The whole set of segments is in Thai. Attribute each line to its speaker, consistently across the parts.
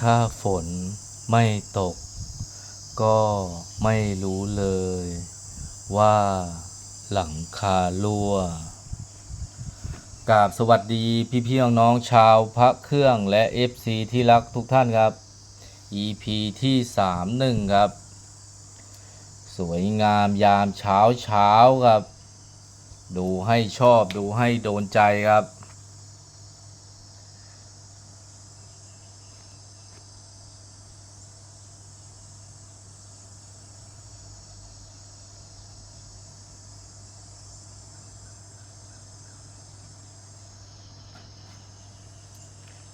Speaker 1: ถ้าฝนไม่ตก ก็ไม่รู้เลย ว่าหลังคารั่วกราบสวัสดีพี่พี่ๆน้องๆชาวพระเครื่องและ FC ที่รักทุกท่านครับ EP ที่ 31 ครับ สวยงามยามเช้าเช้าครับ ดูให้ชอบดูให้โดนใจครับ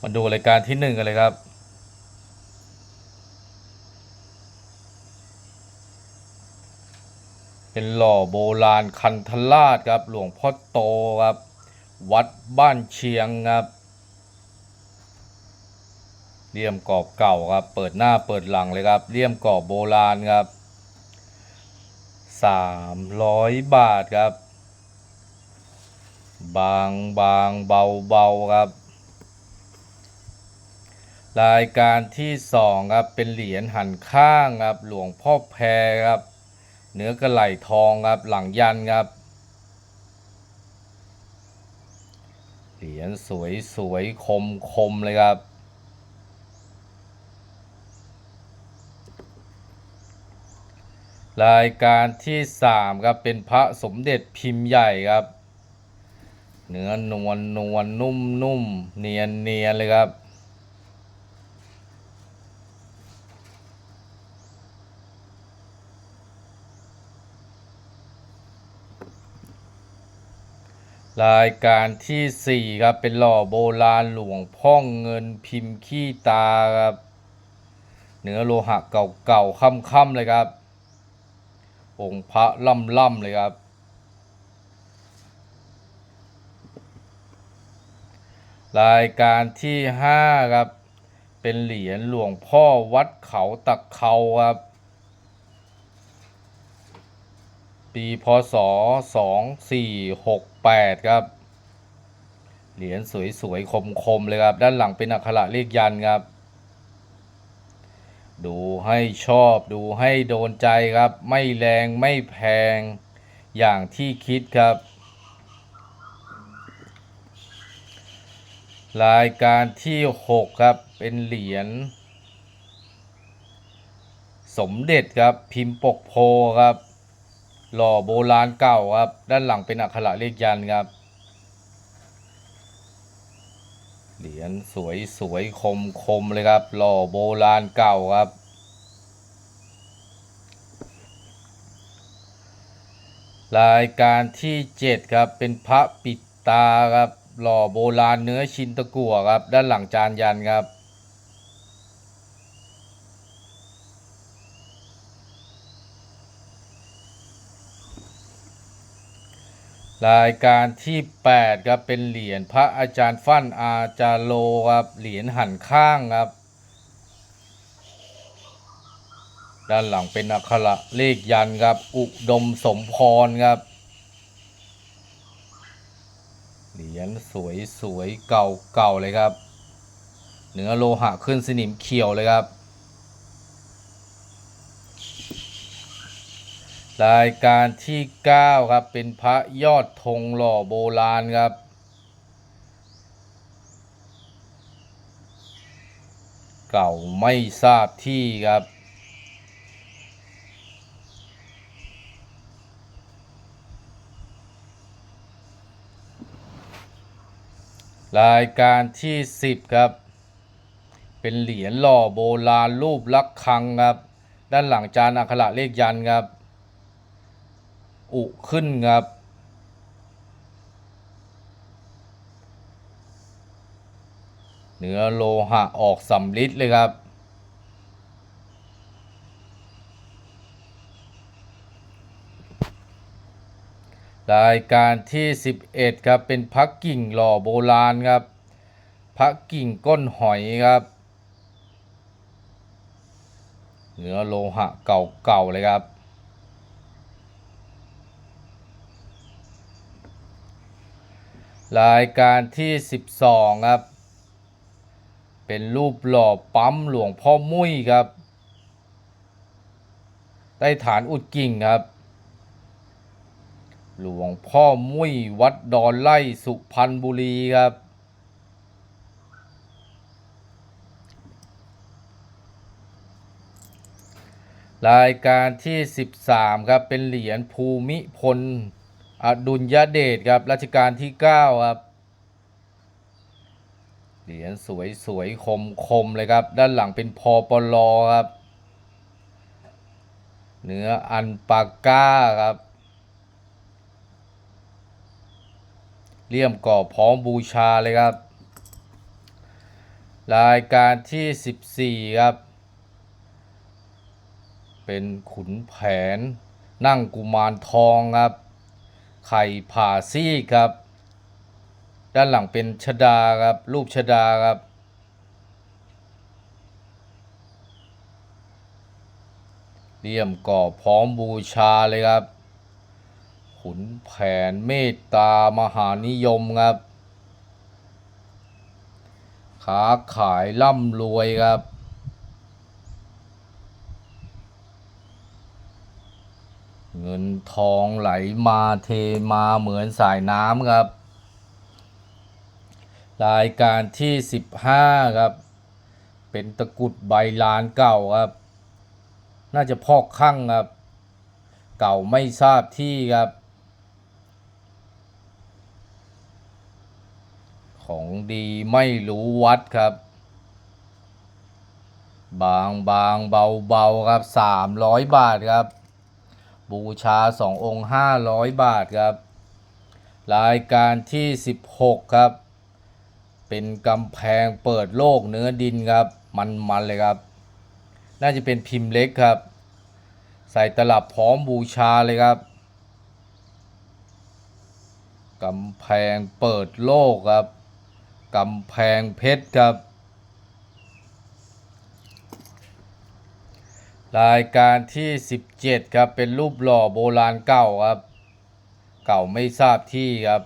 Speaker 1: มาดูรายการที่หนึ่งกันเลยครับ เป็นหล่อโบราณคันธราชครับ หลวงพ่อโตครับ วัดบ้านเชียงครับเลี่ยมกรอบเก่าครับ เปิดหน้าเปิดหลังเลยครับเลี่ยมกรอบโบราณครับสามร้อยบาทครับ บางบางเบาเบาครับ รายการที่สองครับเป็นเหรียญหันข้างครับหลวงพ่อแพรครับเนื้อกระไหลทองครับหลังยันครับเหรียญสวยสวยคมคมเลยครับ รายการที่สามครับเป็นพระสมเด็จพิมพ์ใหญ่ครับ เนื้อนวลนวลนุ่มนุ่มเนียนเนียนเลยครับ รายการที่สี่ครับ เป็นหล่อโบราณหลวงพ่องเงินพิมพ์ขี้ตาครับเนื้อโลหะเก่าๆค่ำๆเลยครับ องค์พระล่ำๆเลยครับ รายการที่ห้าครับ เป็นเหรียญหลวงพ่อวัดเขาตะเขาครับ ปีพศ 8 ครับ เหรียญสวยๆ คมๆ เลยครับ ด้านหลังเป็นอักขระเลขยันครับ ดูให้ชอบดูให้โดนใจครับ ไม่แรงไม่แพงอย่างที่คิดครับ รายการที่ 6 ครับ เป็นเหรียญสมเด็จครับพิมพ์ปกโพครับ หล่อโบราณเก่าครับ ด้านหลังเป็นอักขระเลขยันครับ เหรียญสวยสวยคมคมเลยครับ หล่อโบราณเก่าครับรายการที่ 7 ครับ เป็นพระปิดตาครับ หล่อโบราณเนื้อชินตะกั่วครับ ด้านหลังจานยันครับ รายการที่ 8 ครับ เป็นเหรียญพระอาจารย์ฟั่นอาจารโลครับ เหรียญหันข้างครับ ด้านหลังเป็นอักขระเลขยันครับ อุดมสมพรครับ เหรียญสวยสวยเก่าเก่าเลยครับ เนื้อโลหะขึ้นสนิมเขียวเลยครับ รายการที่ 9 ครับ เป็นพระยอดธงหล่อโบราณครับ เก่าไม่ทราบที่ครับรายการที่ 10 ครับ เป็นเหรียญหล่อโบราณรูประฆังครับ ด้านหลังจานอักขระเลขยันครับ อุขึ้นครับเนื้อโลหะออกสำลิดเลยครับ รายการที่ 11 ครับ เป็นพักกิ่งหล่อโบราณครับ พักกิ่งก้นหอยครับเนื้อโลหะเก่าๆเลยครับ รายการที่ 12 ครับ เป็นรูปหล่อปั๊มหลวงพ่อมุ้ยครับ ใต้ฐานอุดกิ่งครับ หลวงพ่อมุ้ยวัดดอนไล่สุพรรณบุรีครับ รายการที่ 13 ครับ เป็นเหรียญภูมิพล อดุลยเดชครับรัชกาลที่ 9 ครับ เหรียญสวยสวยคมคมๆเลยครับ ด้านหลังเป็นพอปลอครับ เนื้ออันปาก้าครับเลี่ยมก่อพร้อมบูชาเลยครับ รายการที่ 14 ครับ เป็นขุนแผนนั่งกุมารทองครับ ไข่ผ่าซี่ครับ ด้านหลังเป็นชดาครับ รูปชดาครับ เลี่ยมก่อพร้อมบูชาเลยครับ ขุนแผนเมตตามหานิยมครับ ค้าขายร่ำรวยครับ เงินทองไหลมาเทมาเหมือนสายน้ำครับ รายการที่ 15 ครับ เป็นตะกรุดใบลานเก่าครับ น่าจะพอกข้างครับ เก่าไม่ทราบที่ครับ ของดีไม่รู้วัดครับ บางบางเบาเบาครับ 300 บาทครับ บูชา 2 องค์ 500 บาทครับ รายการที่ 16 ครับ เป็นกำแพงเปิดโลกเนื้อดินครับ มันๆเลยครับ น่าจะเป็นพิมพ์เล็กครับ ใส่ตลับพร้อมบูชาเลยครับกำแพงเปิดโลกครับ กำแพงเพชรครับ รายการที่ 17 ครับ เป็นรูปหล่อโบราณเก่าครับ เก่าไม่ทราบที่ครับ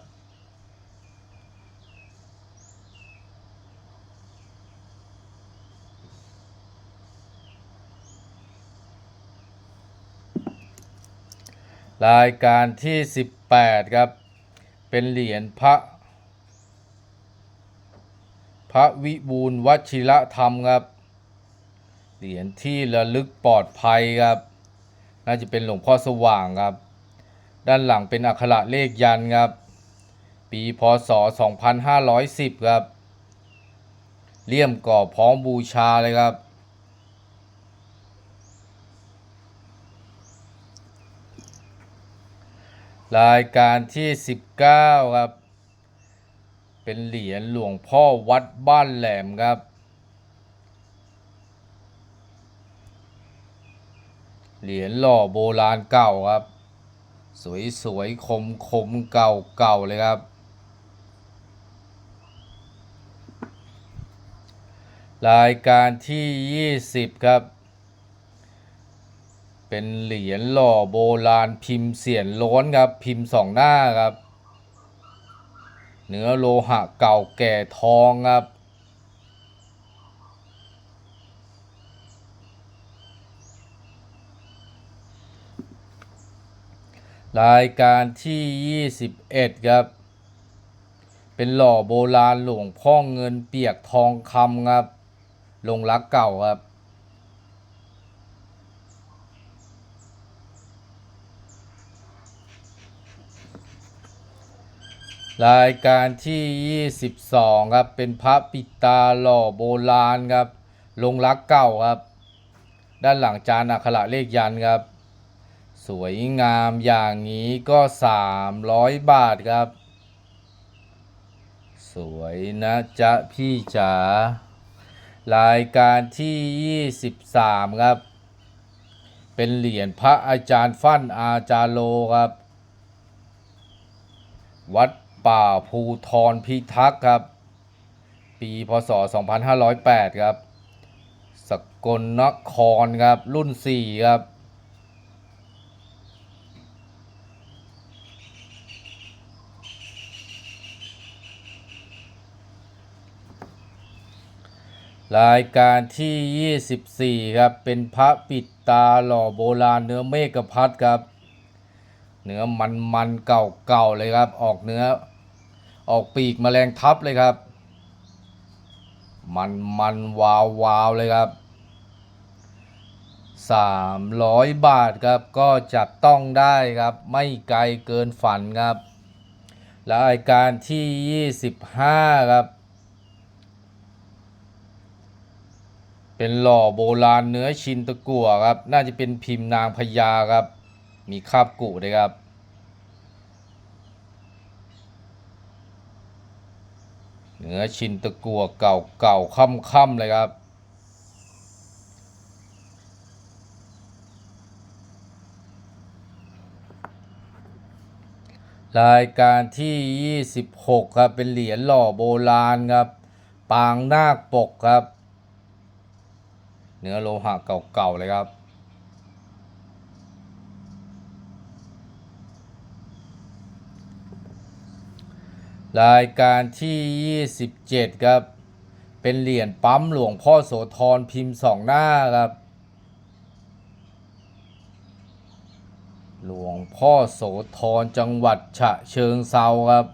Speaker 1: รายการที่ 18 ครับ เป็นเหรียญพระ พระวิบูลย์วชิระธรรมครับ เหรียญที่ระลึกปลอดภัยครับ น่าจะเป็นหลวงพ่อสว่างครับ ด้านหลังเป็นอักขระเลขยันครับ ปีพศ 2510 ครับเลี่ยมก่อพร้อมบูชาเลยครับ รายการที่ 19 ครับ เป็นเหรียญหลวงพ่อวัดบ้านแหลมครับ เหรียญหล่อโบราณเก่าครับ สวยสวยคมคมๆเก่าเก่าๆเลยครับ รายการที่ 20 ครับ เป็นเหรียญหล่อโบราณพิมพ์เสียนล้นครับ พิมพ์สองหน้าครับ เนื้อโลหะเก่าแก่ทองครับ รายการที่ 21 ครับ เป็นหล่อโบราณหลวงพ่อเงินเปียกทองคำครับ ลงรักเก่าครับ รายการที่ 22 ครับ เป็นพระปิตาหล่อโบราณครับ ลงรักเก่าครับ ด้านหลังจานอักขระเลขยันครับ สวยงามอย่างนี้ก็ 300 บาทครับ สวยนะจ๊ะพี่จ๋ารายการที่ 23 ครับ เป็นเหรียญพระอาจารย์ฟั่นอาจารโลครับ วัดป่าภูทรพิทักษ์ครับ ปีพศ 2508 ครับ สกลนครครับรุ่น 4 ครับ รายการที่ 24 ครับ เป็นพระปิดตาหล่อโบราณเนื้อเมฆพัดครับ เนื้อมันมันๆเก่าๆเลยครับ ออกเนื้อ ออกปีกแมลงทับเลยครับ มันมันวาววาวๆเลยครับ 300 บาทครับ ก็จับต้องได้ครับ ไม่ไกลเกินฝันครับ รายการที่ 25 ครับ เป็นหล่อโบราณเนื้อชินตะกั่วครับ น่าจะเป็นพิมพ์นางพญาครับ มีคาบกุด้วยครับ เนื้อชินตะกั่วเก่าเก่าค่ำค่ำๆเลยครับ รายการที่ 26 ครับ เป็นเหรียญหล่อโบราณครับ ปางนาคปกครับ เนื้อโลหะเก่าๆเลยครับ รายการที่ 27 ครับ เป็นเหรียญปั๊มหลวงพ่อโสธรพิมพ์สองหน้าครับ หลวงพ่อโสธรจังหวัดฉะเชิงเซาครับ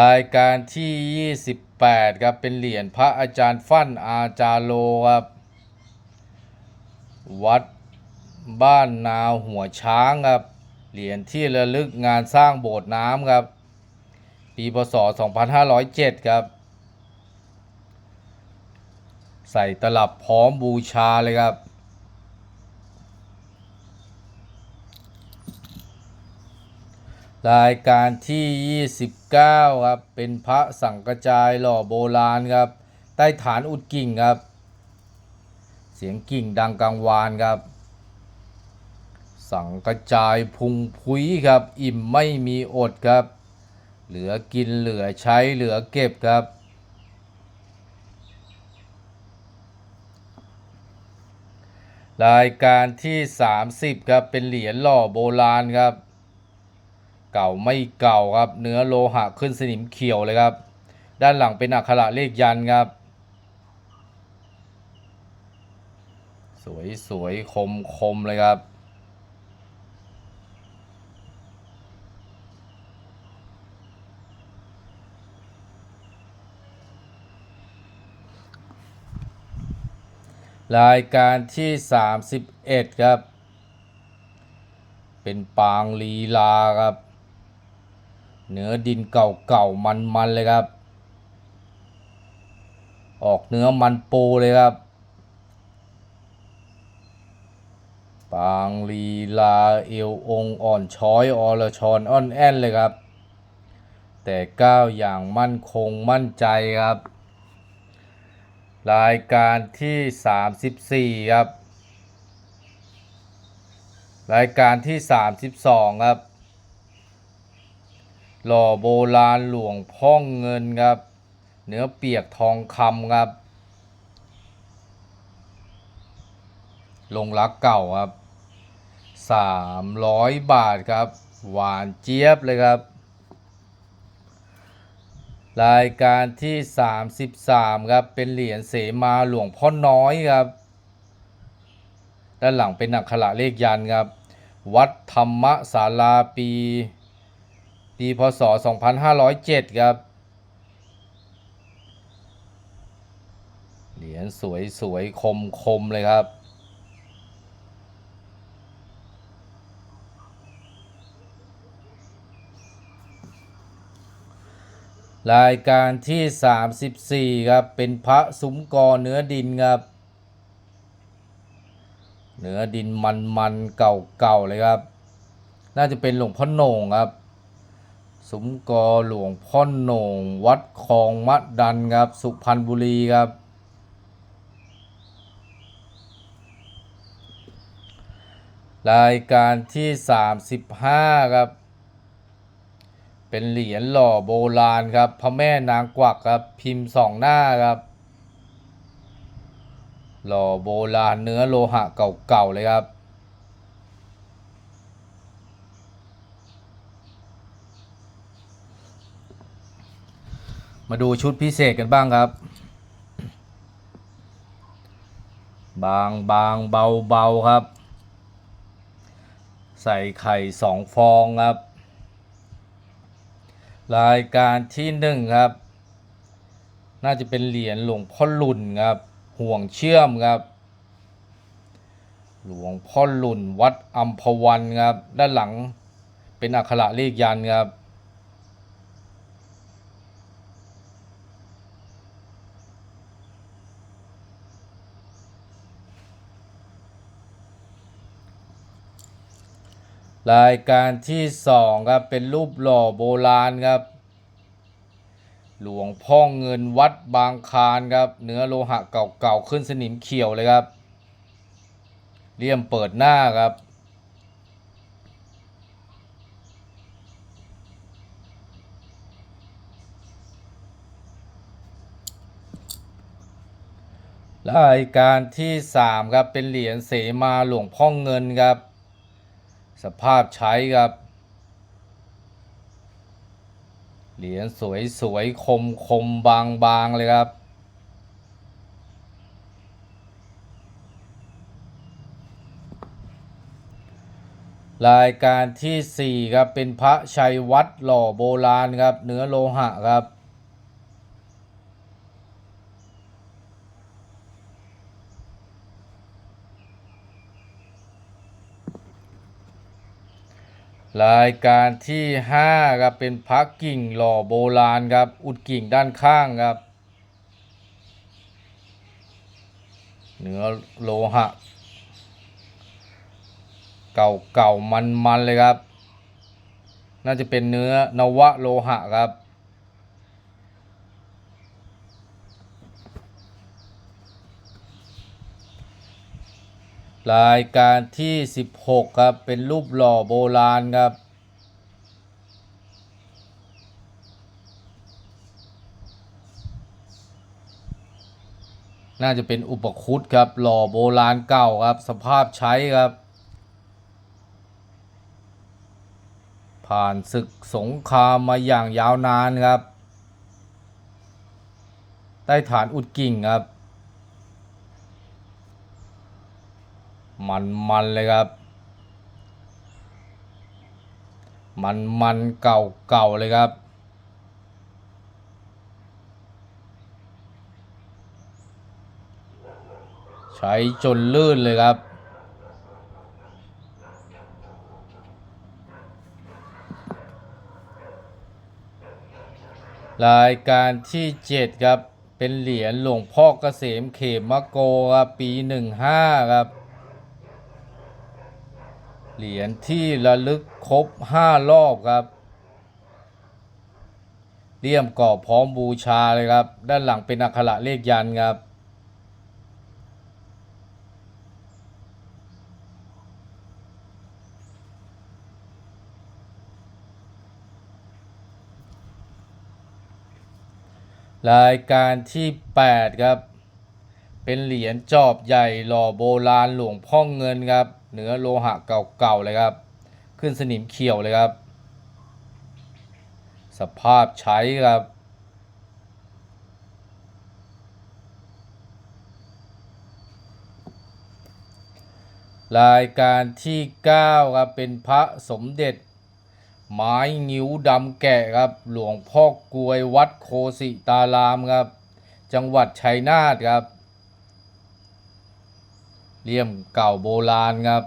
Speaker 1: รายการที่ 28 ครับ เป็นเหรียญพระอาจารย์ฟั่นอาจารโลครับ วัดบ้านนาหัวช้างครับ เหรียญที่ระลึกงานสร้างโบสถ์น้ำครับ ปีพศ 2507 ครับ ใส่ตลับพร้อมบูชาเลยครับ รายการที่ 29 ครับ เป็นพระสังกระจายหล่อโบราณครับ ใต้ฐานอุดกิ่งครับ เสียงกิ่งดังกังวานครับ สังกระจายพุงพุยครับ อิ่มไม่มีอดครับ เหลือกินเหลือใช้เหลือเก็บครับ รายการที่ 30 ครับ เป็นเหรียญหล่อโบราณครับ เก่าไม่เก่าครับ เนื้อโลหะขึ้นสนิมเขียวเลยครับ ด้านหลังเป็นอักขระเลขยันครับ สวยสวยคมคมเลยครับ รายการที่ 31 ครับ เป็นปางลีลาครับ เนื้อดินเก่าๆมันๆเลยครับ ออกเนื้อมันปูเลยครับ ปางลีลาเอวองอ่อนช้อยอรชรอ่อนแอนเลยครับ แต่ก้าวอย่างมั่นคงมั่นใจครับ รายการที่ 34 ครับ รายการที่ 32 ครับ หล่อโบราณหลวงพ่องเงินครับ เนื้อเปียกทองคำครับ ลงรักเก่าครับ 300 บาทครับ หวานเจี๊ยบเลยครับ รายการที่ 33 ครับ เป็นเหรียญเสมาหลวงพ่อน้อยครับ ด้านหลังเป็นอักขระเลขยันครับ วัดธรรมศาลาปี ปีพศ 2507 ครับ เหรียญสวยสวยคมคมๆเลยครับ รายการที่ 34 ครับ เป็นพระซุ้มกอเนื้อดินครับ เนื้อดินมันมันๆเก่าๆเลยครับ น่าจะเป็นหลวงพ่อโหน่งครับ ซุ้มกอหลวงพ่อโหน่ง วัดคลองมะดันครับ สุพรรณบุรีครับ รายการที่ 35 ครับ เป็นเหรียญหล่อโบราณครับ พระแม่นางกวักครับ พิมพ์สองหน้าครับ หล่อโบราณเนื้อโลหะเก่าๆเลยครับ มาดูชุดพิเศษกันบ้างครับ บางบางเบาเบาครับ ใส่ไข่สองฟองครับ รายการที่หนึ่งครับ น่าจะเป็นเหรียญหลวงพ่อหลุนครับ ห่วงเชื่อมครับ หลวงพ่อหลุนวัดอัมพวันครับ ด้านหลังเป็นอักขระเลขยันครับ รายการที่สองครับเป็นรูปหล่อโบราณครับ หลวงพ่อเงินวัดบางคารครับ เนื้อโลหะเก่าๆขึ้นสนิมเขียวเลยครับเลี่ยมเปิดหน้าครับ รายการที่สามครับเป็นเหรียญเสมาหลวงพ่อเงินครับ สภาพใช้ครับ เหรียญสวยสวยคมคมบางบางเลยครับ รายการที่สี่ครับ เป็นพระชัยวัดหล่อโบราณครับ เนื้อโลหะครับ รายการที่ห้าครับเป็นพักกิ่งหล่อโบราณครับ อุดกิ่งด้านข้างครับ เนื้อโลหะ เก่าเก่ามันมันๆเลยครับ น่าจะเป็นเนื้อนวะโลหะครับ รายการที่ 16 ครับ เป็นรูปหล่อโบราณครับ น่าจะเป็นอุปคุตครับ หล่อโบราณเก่าครับ สภาพใช้ครับ ผ่านศึกสงครามมาอย่างยาวนานครับ ใต้ฐานอุดกิ่งครับ มันมันเลยครับ มันมันเก่าเก่าเลยครับ ใช้จนลื่นเลยครับรายการที่ 7 ครับ เป็นเหรียญหลวงพ่อเกษมเขมโกครับปี 15 ครับ เหรียญที่ระลึกครบ 5 รอบครับเลี่ยมกรอบพร้อมบูชาเลยครับ ด้านหลังเป็นอักขระเลขยันครับ รายการที่ 8 ครับ เป็นเหรียญจอบใหญ่หล่อโบราณหลวงพ่อเงินครับ เนื้อโลหะเก่าๆเลยครับ ขึ้นสนิมเขียวเลยครับ สภาพใช้ครับรายการที่ 9 ครับ เป็นพระสมเด็จ ไม้งิ้วดำแกะครับ หลวงพ่อกลวยวัดโคสิตารามครับ จังหวัดชัยนาทครับ เลี่ยมเก่าโบราณครับ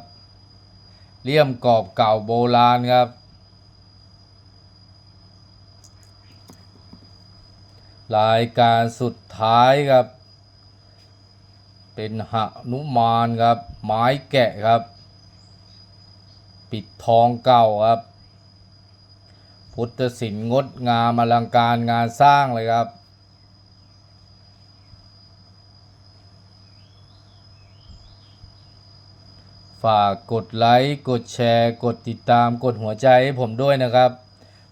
Speaker 1: เลี่ยมกรอบเก่าโบราณครับ รายการสุดท้ายครับ เป็นหนุมานครับ ไม้แกะครับ ปิดทองเก่าครับ พุทธศิลป์งดงามอลังการงานสร้างเลยครับ ฝากกดไลค์กดแชร์ กดติดตามกดหัวใจให้ผมด้วยนะครับ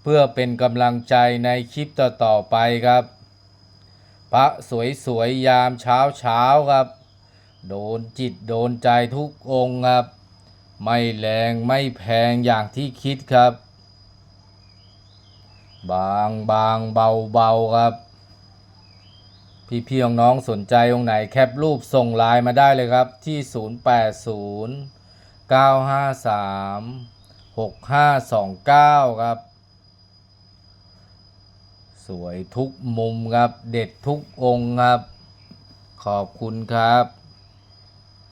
Speaker 1: เพื่อเป็นกำลังใจในคลิปต่อๆไปครับ พระสวยๆยามเช้าเช้าๆครับ โดนจิตโดนใจทุกองครับ ไม่แรงไม่แพงอย่างที่คิดครับ บางบางเบาเบาครับ พี่พี่ๆน้องๆสนใจองค์ไหนแคปรูปส่งไลน์มาได้เลยครับที่ 080 953 6529 ครับ สวยทุกมุมครับ เด็ดทุกองค์ครับ ขอบคุณครับ